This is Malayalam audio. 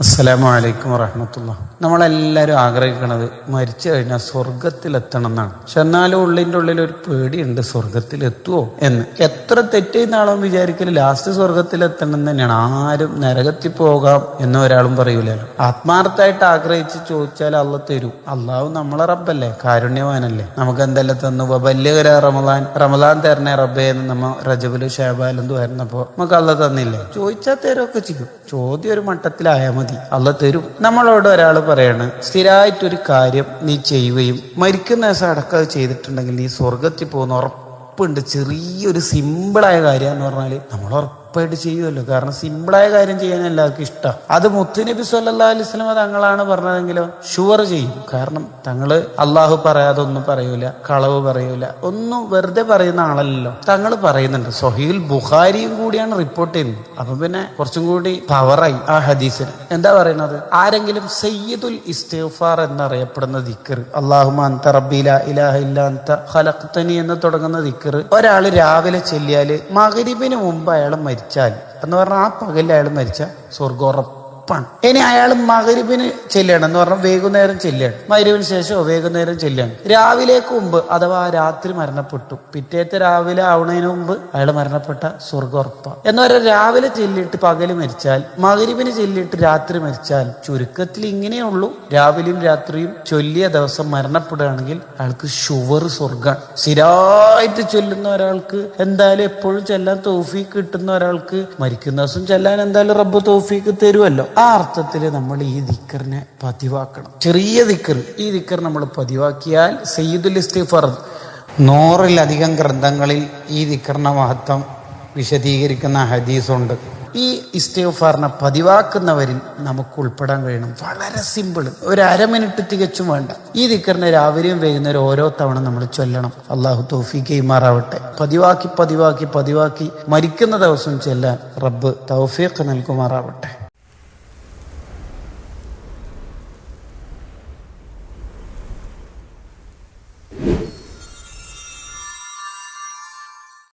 അസ്സലാമു അലൈക്കും വറഹമത്തുള്ള നമ്മളെല്ലാവരും ആഗ്രഹിക്കുന്നത് മരിച്ചു കഴിഞ്ഞാൽ സ്വർഗത്തിലെത്തണം എന്നാണ് പക്ഷെ എന്നാലും ഉള്ളിന്റെ ഉള്ളിൽ ഒരു പേടിയുണ്ട് സ്വർഗത്തിലെത്തുവോ എന്ന്. എത്ര തെറ്റെയ്യുന്ന വിചാരിക്കൽ ലാസ്റ്റ് സ്വർഗത്തിലെത്തണം തന്നെയാണ്. ആരും നരകത്തിൽ പോകാം എന്ന് ഒരാളും പറയൂലല്ലോ. ആത്മാർത്ഥമായിട്ട് ആഗ്രഹിച്ച് ചോദിച്ചാൽ അള്ള തരൂ. അള്ളാഹു നമ്മളെ റബ്ബല്ലേ കാരുണ്യവാനല്ലേ. നമുക്ക് എന്തെല്ലാം തന്നു വല്യകര റമദാൻ റമദാൻ തരണേ റബ്ബേ എന്ന് നമ്മ റജബുൽ ഷാബാലും തുറന്നപ്പോ നമുക്ക് അള്ള തന്നില്ലേ? ചോദിച്ചാൽ തരുമൊക്കെ ചെയ്യും. ചോദ്യം ഒരു മട്ടത്തിലായാൽ മതി. അല്ല തരും. നമ്മളോട് ഒരാൾ പറയാണ് സ്ഥിരമായിട്ടൊരു കാര്യം നീ ചെയ്യുകയും മരിക്കുന്ന ദിവസം അടക്കം അത് ചെയ്തിട്ടുണ്ടെങ്കിൽ നീ സ്വർഗത്തിൽ പോകുന്ന ഉറപ്പുണ്ട്. ചെറിയൊരു സിമ്പിളായ കാര്യം എന്ന് പറഞ്ഞാൽ നമ്മൾ ഉറപ്പായിട്ട് ചെയ്യുമല്ലോ. കാരണം സിമ്പിളായ കാര്യം ചെയ്യാൻ എല്ലാവർക്കും ഇഷ്ടം. അത് മുത്തുനബി സല്ലാ അലൈഹി സ്വലമ തങ്ങളാണ് പറഞ്ഞതെങ്കിലോ? ഷുവർ ചെയ്യും. കാരണം തങ്ങൾ അള്ളാഹു പറയാതെ ഒന്നും പറയൂല കളവ് പറയൂല ഒന്നും വെറുതെ പറയുന്ന ആളല്ലോ തങ്ങൾ പറയുന്നുണ്ട്. സൊഹീൽ ബുഖാരിയും കൂടിയാണ് റിപ്പോർട്ട് ചെയ്യുന്നത്. അപ്പൊ പിന്നെ കുറച്ചും കൂടി പവറായി ആ ഹദീസിന്. എന്താ പറയുന്നത്? ആരെങ്കിലും സയ്യിദുൽ ഇസ്തേഫാർ എന്നറിയപ്പെടുന്ന ദിക്കർ അള്ളാഹുമാ അന്ത റബ്ബില ഇലാഹ എന്ന് തുടങ്ങുന്ന ദിക്കർ ഒരാൾ രാവിലെ ചെല്ലിയാൽ മകരിബിന് മുമ്പ് അയാൾ മരിച്ചാൽ. എന്ന് പറഞ്ഞാൽ ആ പകലിൽ അയാൾ മരിച്ച സ്വർഗം ഉറപ്പാണ്. ഇനി അയാൾ മകരിബിന് ചെല്ലുകയാണ്. എന്ന് പറഞ്ഞാൽ വൈകുന്നേരം ചെല്ലുകയാണ്. മകരിബിന് ശേഷമോ വൈകുന്നേരം ചെല്ലുകയാണ്. രാവിലേക്ക് മുമ്പ് അഥവാ രാത്രി മരണപ്പെട്ടു. പിറ്റേത്തെ രാവിലെ ആവുന്നതിന് മുമ്പ് അയാൾ മരണപ്പെട്ട സ്വർഗം ഉറപ്പാണ്. എന്ന് പറഞ്ഞാൽ രാവിലെ ചെല്ലിട്ട് പകൽ മരിച്ചാൽ മകരിബിന് ചെല്ലിട്ട് രാത്രി മരിച്ചാൽ ചുരുക്കത്തിൽ ഇങ്ങനെയുള്ളൂ രാവിലെയും രാത്രിയും ചൊല്ലിയ ദിവസം മരണപ്പെടുകയാണെങ്കിൽ അയാൾക്ക് ഷുവർ സ്വർഗാണ് സ്ഥിരമായിട്ട് ചൊല്ലുന്ന ഒരാൾക്ക് എന്തായാലും എപ്പോഴും ചെല്ലാൻ തോഫീക്ക് കിട്ടുന്ന ഒരാൾക്ക് മരിക്കുന്ന ദിവസം ചെല്ലാൻ എന്തായാലും റബ്ബ് തോഫീക്ക് തരുമല്ലോ. ആ അർത്ഥത്തിൽ നമ്മൾ ഈ ദിക്കറിനെ പതിവാക്കണം. ചെറിയ ദിക്കർ. ഈ ദിക്കർ നമ്മൾ പതിവാക്കിയാൽ സയ്യിദുൽ ഇസ്തിഫർ നൂറിലധികം ഗ്രന്ഥങ്ങളിൽ ഈ ദിക്കറിന്റെ മഹത്വം വിശദീകരിക്കുന്ന ഹദീസുണ്ട്. ഈ ഇസ്തിഫാറിനെ പതിവാക്കുന്നവരിൽ നമുക്ക് ഉൾപ്പെടാൻ കഴിയണം. വളരെ സിമ്പിൾ ഒരു അര മിനിറ്റ് തികച്ചും വേണ്ട. ഈ ദിക്കറിനെ രാവിലെയും വൈകുന്നേരം ഓരോ തവണ നമ്മൾ ചൊല്ലണം. അള്ളാഹു തൗഫീഖ് കൈമാറാവട്ടെ പതിവാക്കി പതിവാക്കി പതിവാക്കി മരിക്കുന്ന ദിവസം ചെല്ലാൻ റബ്ബ് തൗഫീഖ് നൽകുമാറാവട്ടെ.